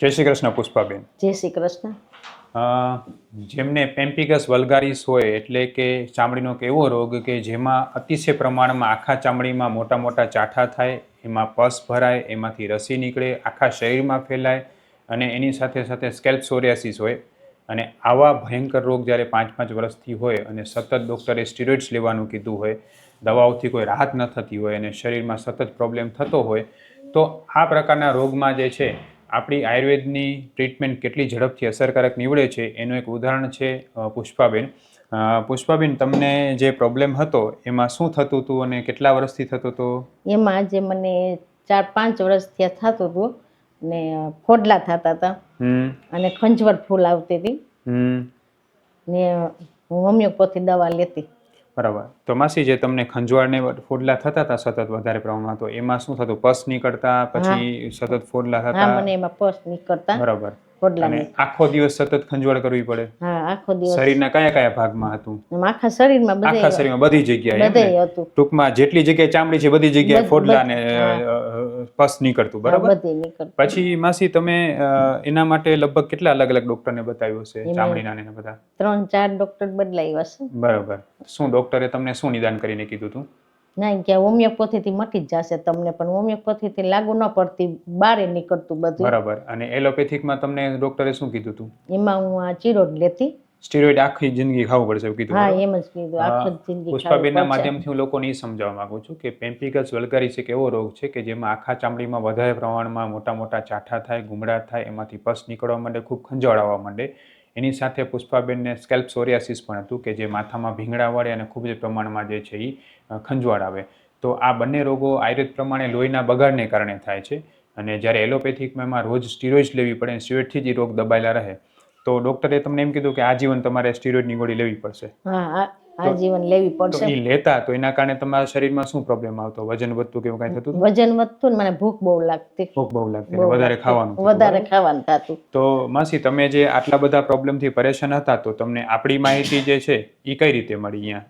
જય શ્રી કૃષ્ણ પુષ્પાબેન. જય શ્રી કૃષ્ણ. જેમને પેમ્પિકસ વલગારીસ હોય એટલે કે ચામડીનો એક એવો રોગ કે જેમાં અતિશય પ્રમાણમાં આખા ચામડીમાં મોટા મોટા ચાઠા થાય એમાં પસ ભરાય એમાંથી રસી નીકળે આખા શરીરમાં ફેલાય અને એની સાથે સાથે સ્કેલ્પ સોરિયાસિસ હોય. અને આવા ભયંકર રોગ જ્યારે પાંચ પાંચ વર્ષથી હોય અને સતત ડૉક્ટરે સ્ટીરોઇડ્સ લેવાનું કીધું હોય દવાઓથી કોઈ રાહત ન થતી હોય અને શરીરમાં સતત પ્રોબ્લેમ થતો હોય તો આ પ્રકારના રોગમાં જે છે આપણી આયુર્વેદની ટ્રીટમેન્ટ કેટલી ઝડપથી અસરકારક નીવડે છે એનું એક ઉદાહરણ છે પુષ્પાબેન. પુષ્પાબેન તમને જે પ્રોબ્લેમ હતો એમાં શું થતું હતું અને કેટલા વર્ષથી થતું હતું? એમાં જે મને ચાર પાંચ વર્ષથી થતું હતું ને ફોડલા થતા હતા. અને ખંજવટ ફૂલ આવતી હતી. ને હું હોમિયોપેથી દવા લેતી. બરાબર. તો માસી જે તમને ખંજવાળને ફોડલા થતા હતા સતત વધારે પ્રમાણમાં તો એમાં શું થતું? પસ નીકળતા પછી સતત ફોડલા થતા? મને એમાં પસ નીકળતા. બરાબર. અને આખો દિવસ સતત ખંજવાળ કરવી પડે. હા આખો દિવસ. શરીરના કયા કયા ભાગમાં હતું? આખા શરીરમાં આખા શરીરમાં બધી જગ્યાએ બધે હતું. ટૂંકમાં જેટલી જગ્યાએ ચામડી છે બધી જગ્યાએ ફોડલા ને પસ નીકળતું બરાબર? પછી માસી તમે એના માટે લગભગ કેટલા અલગ અલગ ડોક્ટરને બતાવ્યું છે ચામડીના ને બધા? ત્રણ ચાર ડોક્ટર બદલાવ્યા છે બરાબર. શું ડોક્ટરે તમને શું નિદાન કરીને કીધું હતું ના કે હોમિયોપેથીથી મટી જ જશે તમને પણ હોમિયોપેથીથી લાગુ ન પડતી બારે નીકળતું બધું. બરાબર. અને એલોપેથિકમાં તમને ડોક્ટરે શું કીધું હતું એમાં હું આ ચીરોડ લેતી. સ્ટીરોઇડ આખી જિંદગી ખાવું પડશે એવું કીધું હા એમ જ કીધું આખી જિંદગી પુષ્પાબેનના માધ્યમથી હું લોકોને એ સમજાવવા માંગુ છું કે પેમ્પિકસ વલ્ગારીસ એક એવો રોગ છે કે જેમાં આખા ચામડીમાં વધારે પ્રમાણમાં મોટા મોટા ચાઠા થાય ગુમડા થાય એમાંથી પસ નીકળવા માંડે ખૂબ ખંજવાળવા માંડે. એની સાથે પુષ્પાબેનને સ્કેલ્પ સોરિયાસિસ પણ હતું કે જે માથામાં ભીંગડા વળે અને ખૂબ જ પ્રમાણમાં જે છે એ ખંજવાળ આવે. તો આ બંને રોગો આયુર્વેદ પ્રમાણે લોહીના બગાડને કારણે થાય છે અને જ્યારે એલોપેથિકમાં એમાં રોજ સ્ટીરોઇડ્સ લેવી પડે અને સ્ટીરોઇડથી જ એ રોગ દબાયેલા રહે, તો ડૉક્ટરે તમને એમ કીધું કે આજીવન તમારે સ્ટીરોઇડની ગોળી લેવી પડશે. આજીવન લેવી પડશે. એ લેતા તો એના કારણે તમારા શરીરમાં શું પ્રોબ્લેમ આવતો? વજન વધતું કે એવું કાંઈ થતું? વજન વધતું ને મને ભૂખ બહુ લાગતી. ભૂખ બહુ લાગતી વધારે ખાવાનું વધારે ખાવાનું થતું. તો માસી તમે જે આટલા બધા પ્રોબ્લેમથી પરેશાન હતા તો તમને આપણી માહિતી જે છે એ કઈ રીતે મળી અહીંયા?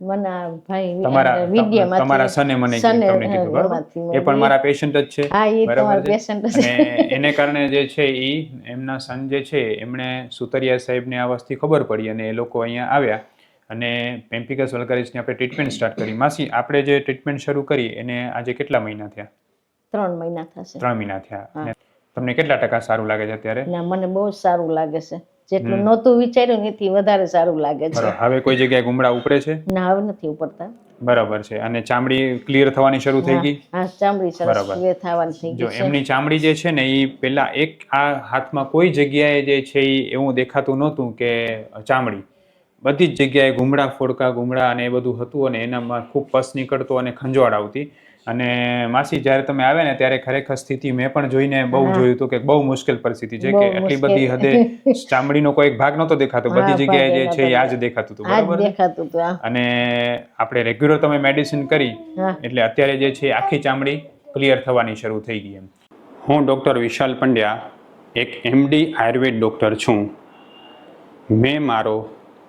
મને ભાઈ તમારા તમારા સને મને તમને કીધું બરાબર? એ પણ મારા પેશન્ટ જ છે હા એ બરાબર તમારા પેશન્ટ છે. એને કારણે જે છે એ એમના સન જે છે એમણે સુતરિયા સાહેબને આ વસ્તી ખબર પડી અને એ લોકો અહીંયા આવ્યા. અને પેમ્પિકસ વલ્ગારિસની આપણે ટ્રીટમેન્ટ સ્ટાર્ટ કરી. માસી આપણે જે ટ્રીટમેન્ટ શરૂ કરી એને આજે કેટલા મહિના થયા? ત્રણ મહિના થશે. ત્રણ મહિના થયા. તમને કેટલા ટકા સારું લાગે છે અત્યારે? ના મને બહુ સારું લાગે છે. જેટલું નહોતું વિચાર્યું એથી વધારે સારું લાગે છે. હવે કોઈ જગ્યાએ ગુમડા ઉપરે છે? ના હવે નથી ઉપડતા. બરાબર છે. અને ચામડી ક્લિયર થવાની શરૂ થઈ ગઈ? હા ચામડી સરસ બરાબર. થવાની થઈ ગઈ જો એમની ચામડી જે છે ને એ પેલા એક આ હાથમાં કોઈ જગ્યાએ જે છે એ એવું દેખાતું નહોતું કે ચામડી. બધી જ જગ્યાએ ગુમડા ફોડકા ગુમડા અને એ બધું હતું અને એનામાં ખૂબ પસ નીકળતો અને ખંજવાળ આવતી. અને માસી જ્યારે તમે આવ્યા ને ત્યારે ખરેખર સ્થિતિ મેં પણ જોઈને બહુ જોયું હતું કે બહુ મુશ્કેલ પરિસ્થિતિ છે કે એટલી બધી. હદે ચામડીનો કોઈ ભાગ નહોતો દેખાતો. બધી જગ્યાએ જે છે એ આજ દેખાતું હતું. બરાબર? અને આપણે રેગ્યુલર તમે મેડિસિન કરી એટલે અત્યારે જે છે આખી ચામડી ક્લિયર થવાની શરૂ થઈ ગઈ એમ. હું ડૉક્ટર વિશાલ પંડ્યા એક એમડી આયુર્વેદ ડૉક્ટર છું. મેં મારો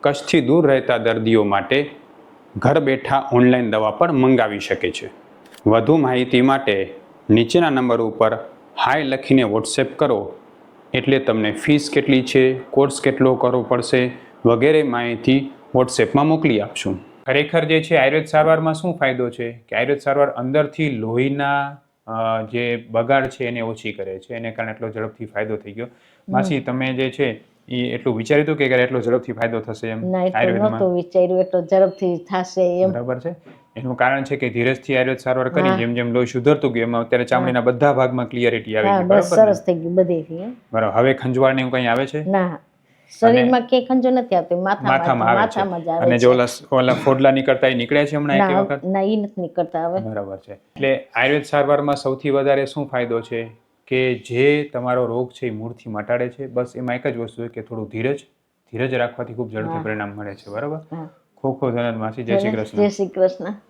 કચ્છથી દૂર રહેતા દર્દીઓ માટે ઘર બેઠા ઓનલાઈન દવા પણ મંગાવી શકે છે. વધુ માહિતી માટે નીચેના નંબર ઉપર હાય લખીને વોટ્સએપ કરો. એટલે તમને ફીસ કેટલી છે કોર્સ કેટલો કરવો પડશે વગેરે માહિતી વોટ્સએપમાં મોકલી આપશું. ખરેખર જે છે આયુર્વેદ સારવારમાં શું ફાયદો છે? કે આયુર્વેદ સારવાર અંદરથી લોહીના જે બગાડ છે એને ઓછી કરે છે. એને કારણે એટલો ઝડપથી ફાયદો થઈ ગયો. માસી તમે જે છે એ એટલું વિચાર્યું હતું કે એટલો ઝડપથી ફાયદો થશે એમ ના એટલું આયુર્વેદમાં નહોતું વિચાર્યું એટલો ઝડપથી થશે એમ. બરાબર છે? એનું કારણ છે કે ધીરજથી આયુર્વેદ સારવાર કરી જેમ જેમ લોહી સુધરતું ગયું એમાં અત્યારે ચામડીના બધા ભાગમાં ક્લિયરિટી આવી ગઈ બરાબર સરસ થઈ ગયું બધેથી બરાબર હવે ખંજવાળ ને એવું કંઈ આવે છે? ના શરીરમાં કે ખંજો નથી આવતો માથામાં માથામાં આવે છે. જ આવે અને જો ઓલા ઓલા ફોડલા નીકળતા એ નીકળ્યા છે હમણાં એક વખત? ના એ નથી નીકળતા હવે. બરાબર છે. એટલે આયુર્વેદ સારવારમાં સૌથી વધારે શું ફાયદો છે? કે જે તમારો રોગ છે એ મૂળથી મટાડે છે. બસ એમાં એક જ વસ્તુ છે કે થોડું ધીરજ ધીરજ રાખવાથી ખૂબ ઝડપથી પરિણામ મળે છે બરાબર. ખૂબ ખૂબ માસી જય શ્રી કૃષ્ણ. જય શ્રી કૃષ્ણ.